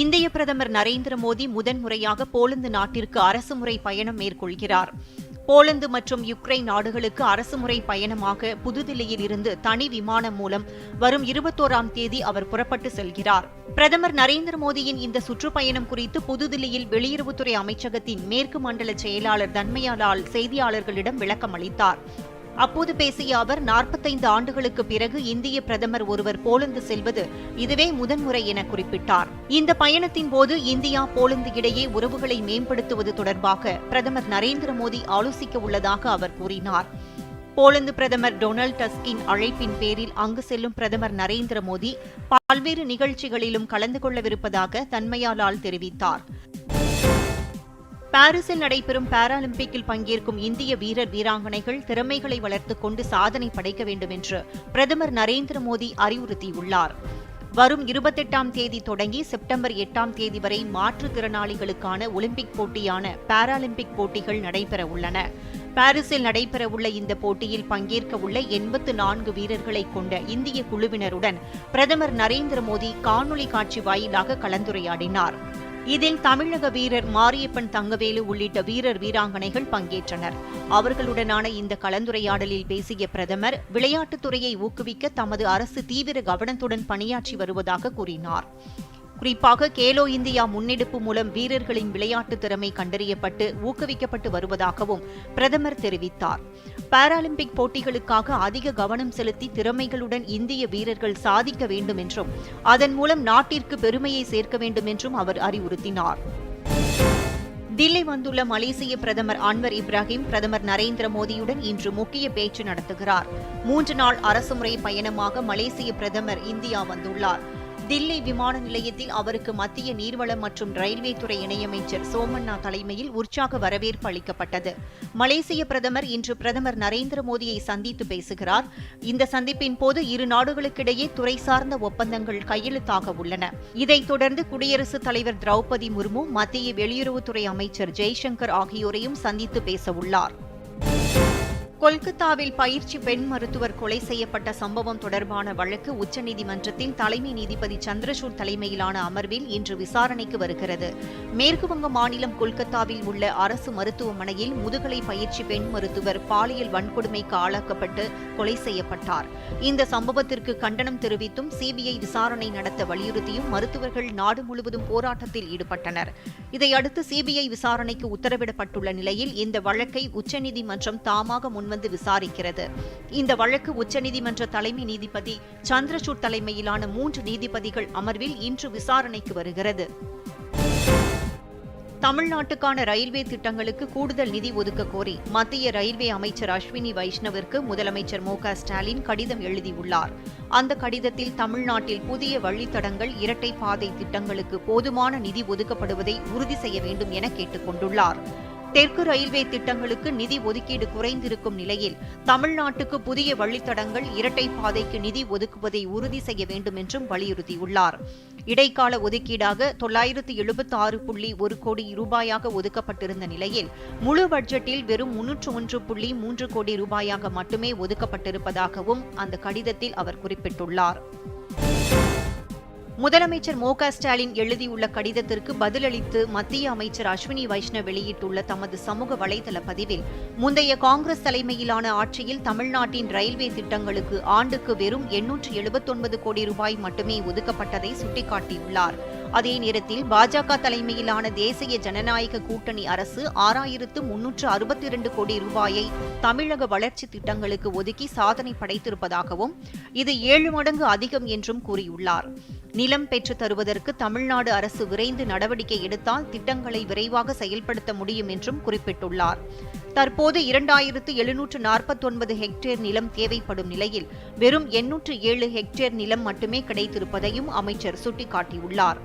இந்திய பிரதமர் நரேந்திர மோடி முதன்முறையாக போலந்து நாட்டிற்கு அரசுமுறை பயணம் மேற்கொள்கிறார். போலந்து மற்றும் யுக்ரைன் நாடுகளுக்கு அரசுமுறை பயணமாக புதுதில்லியில் இருந்து தனி விமானம் மூலம் வரும் இருபத்தோராம் தேதி அவர் புறப்பட்டு செல்கிறார். பிரதமர் நரேந்திர மோடியின் இந்த சுற்றுப்பயணம் குறித்து புதுதில்லியில் வெளியுறவுத்துறை அமைச்சகத்தின் மேற்கு மண்டல செயலாளர் தன்மையாலால் செய்தியாளர்களிடம் விளக்கம் அளித்தார். அப்போது பேசிய அவர் நாற்பத்தைந்து ஆண்டுகளுக்கு பிறகு இந்திய பிரதமர் ஒருவர் போலந்து செல்வது இதுவே முதன்முறை என குறிப்பிட்டார். இந்த பயணத்தின் போது இந்தியா போலந்து இடையே உறவுகளை மேம்படுத்துவது தொடர்பாக பிரதமர் நரேந்திர மோடி ஆலோசிக்க உள்ளதாக அவர் கூறினார். போலந்து பிரதமர் டொனால்ட் டஸ்கின் அழைப்பின் பேரில் அங்கு செல்லும் பிரதமர் நரேந்திர மோடி பல்வேறு நிகழ்ச்சிகளிலும் கலந்து கொள்ளவிருப்பதாக தன்மையாலால் தெரிவித்தார். பாரிஸில் நடைபெறும் பாராலிம்பிக்கில் பங்கேற்கும் இந்திய வீரர் வீராங்கனைகள் திறமைகளை வளர்த்துக் கொண்டு சாதனை படைக்க வேண்டும் என்று பிரதமர் நரேந்திர மோடி அறிவுறுத்தியுள்ளார். வரும் இருபத்தெட்டாம் தேதி தொடங்கி செப்டம்பர் எட்டாம் தேதி வரை மாற்றுத்திறனாளிகளுக்கான ஒலிம்பிக் போட்டியான பாராலிம்பிக் போட்டிகள் நடைபெற உள்ளன. பாரிஸில் நடைபெறவுள்ள இந்த போட்டியில் பங்கேற்க உள்ள எண்பத்து நான்கு வீரர்களை கொண்ட இந்திய குழுவினருடன் பிரதமர் நரேந்திர மோடி காணொலி காட்சி வாயிலாக கலந்துரையாடினார். இதில் தமிழக வீரர் மாரியப்பன் தங்கவேலு உள்ளிட்ட வீரர் வீராங்கனைகள் பங்கேற்றனர். அவர்களுடனான இந்த கலந்துரையாடலில் பேசிய பிரதமர் விளையாட்டுத்துறையை ஊக்குவிக்க தமது அரசு தீவிர கவனத்துடன் பணியாற்றி வருவதாக கூறினார். குறிப்பாக கேலோ இந்தியா முன்னெடுப்பு மூலம் வீரர்களின் விளையாட்டு திறமை கண்டறியப்பட்டு ஊக்குவிக்கப்பட்டு வருவதாகவும் பிரதமர் தெரிவித்தார். பாராலிம்பிக் போட்டிகளுக்காக அதிக கவனம் செலுத்தி திறமைகளுடன் இந்திய வீரர்கள் சாதிக்க வேண்டும் என்றும் அதன் மூலம் நாட்டிற்கு பெருமையை சேர்க்க வேண்டும் என்றும் அவர் அறிவுறுத்தினார். தில்லி வந்துள்ள மலேசிய பிரதமர் அன்வர் இப்ராஹிம் பிரதமர் நரேந்திர மோடியுடன் இன்று முக்கிய பேச்சு நடத்துகிறார். மூன்று நாள் அரசுமுறை பயணமாக மலேசிய பிரதமர் இந்தியா வந்துள்ளார். தில்லி விமான நிலையத்தில் அவருக்கு மத்திய நீர்வளம் மற்றும் ரயில்வே துறை இணையமைச்சர் சோமண்ணா தலைமையில் உற்சாக வரவேற்பு அளிக்கப்பட்டது. மலேசிய பிரதமர் இன்று பிரதமர் நரேந்திர மோடியை சந்தித்து பேசுகிறார். இந்த சந்திப்பின் போது இரு நாடுகளுக்கிடையே துறை சார்ந்த ஒப்பந்தங்கள் கையெழுத்தாக உள்ளன. இதைத் தொடர்ந்து குடியரசுத் தலைவர் திரௌபதி முர்மு மத்திய வெளியுறவுத்துறை அமைச்சர் ஜெய்சங்கர் ஆகியோரையும் சந்தித்து பேசவுள்ளார் கொல்கத்தாவில் பயிற்சி பெண் மருத்துவர் கொலை செய்யப்பட்ட சம்பவம் தொடர்பான வழக்கு உச்சநீதிமன்றத்தின் தலைமை நீதிபதி சந்திரசூட் தலைமையிலான அமர்வில் இன்று விசாரணைக்கு வருகிறது. மேற்குவங்க மாநிலம் கொல்கத்தாவில் உள்ள அரசு மருத்துவமனையில் முதுகலை பயிற்சி பெண் மருத்துவர் பாலியல் வன்கொடுமைக்கு ஆளாக்கப்பட்டு கொலை செய்யப்பட்டார். இந்த சம்பவத்திற்கு கண்டனம் தெரிவித்தும் சிபிஐ விசாரணை நடத்த வலியுறுத்தியும் மருத்துவர்கள் நாடு முழுவதும் போராட்டத்தில் ஈடுபட்டனர். இதையடுத்து சிபிஐ விசாரணைக்கு உத்தரவிடப்பட்டுள்ள நிலையில் இந்த வழக்கை உச்சநீதிமன்றம் தாமாக முன் முன்வந்து விசாரிக்கிறது. இந்த வழக்கு உச்சநீதிமன்ற தலைமை நீதிபதி சந்திரசூட் தலைமையிலான மூன்று நீதிபதிகள் அமர்வில் இன்று விசாரணைக்கு வருகிறது. தமிழ்நாட்டுக்கான ரயில்வே திட்டங்களுக்கு கூடுதல் நிதி ஒதுக்க கோரி மத்திய ரயில்வே அமைச்சர் அஸ்வினி வைஷ்ணவிற்கு முதலமைச்சர் மு ஸ்டாலின் கடிதம் எழுதியுள்ளார். அந்த கடிதத்தில் தமிழ்நாட்டில் புதிய வழித்தடங்கள் இரட்டை பாதை திட்டங்களுக்கு போதுமான நிதி ஒதுக்கப்படுவதை உறுதி செய்ய வேண்டும் என கேட்டுக் கொண்டுள்ளார் தெற்கு ரயில்வே திட்டங்களுக்கு நிதி ஒதுக்கீடு குறைந்திருக்கும் நிலையில் தமிழ்நாட்டுக்கு புதிய வழித்தடங்கள் இரட்டை பாதைக்கு நிதி ஒதுக்குவதை உறுதி செய்ய வேண்டும் என்றும் வலியுறுத்தியுள்ளார். இடைக்கால ஒதுக்கீடாக தொள்ளாயிரத்து எழுபத்தி ஆறு புள்ளி ஒரு கோடி ரூபாயாக ஒதுக்கப்பட்டிருந்த நிலையில் முழு பட்ஜெட்டில் வெறும் முன்னூற்று ஒன்று புள்ளி மூன்று கோடி ரூபாயாக மட்டுமே ஒதுக்கப்பட்டிருப்பதாகவும் அந்த கடிதத்தில் அவர் குறிப்பிட்டுள்ளார். முதலமைச்சர் மு ஸ்டாலின் எழுதியுள்ள கடிதத்திற்கு பதிலளித்து மத்திய அமைச்சர் அஸ்வினி வைஷ்ணவ் வெளியிட்டுள்ள தமது சமூக வலைதள பதிவில் முந்தைய காங்கிரஸ் தலைமையிலான ஆட்சியில் தமிழ்நாட்டின் ரயில்வே திட்டங்களுக்கு ஆண்டுக்கு வெறும் எண்ணூற்று எழுபத்தொன்பது கோடி ரூபாய் மட்டுமே ஒதுக்கப்பட்டதை சுட்டிக்காட்டியுள்ளார். அதே நேரத்தில் பாஜக தலைமையிலான தேசிய ஜனநாயக கூட்டணி அரசு ஆறாயிரத்து முன்னூற்று அறுபத்தி இரண்டு கோடி ரூபாயை தமிழக வளர்ச்சி திட்டங்களுக்கு ஒதுக்கி சாதனை படைத்திருப்பதாகவும் இது ஏழு மடங்கு அதிகம் என்றும் கூறியுள்ளார். நிலம் பெற்று தருவதற்கு தமிழ்நாடு அரசு விரைந்து நடவடிக்கை எடுத்தால் திட்டங்களை விரைவாக செயல்படுத்த முடியும் என்றும் குறிப்பிட்டுள்ளார். தற்போது இரண்டாயிரத்து எழுநூற்று நாற்பத்தொன்பது ஹெக்டேர் நிலம் தேவைப்படும் நிலையில் வெறும் எண்ணூற்று ஏழு ஹெக்டேர் நிலம் மட்டுமே கிடைத்திருப்பதையும் அமைச்சர் சுட்டிக்காட்டியுள்ளார்.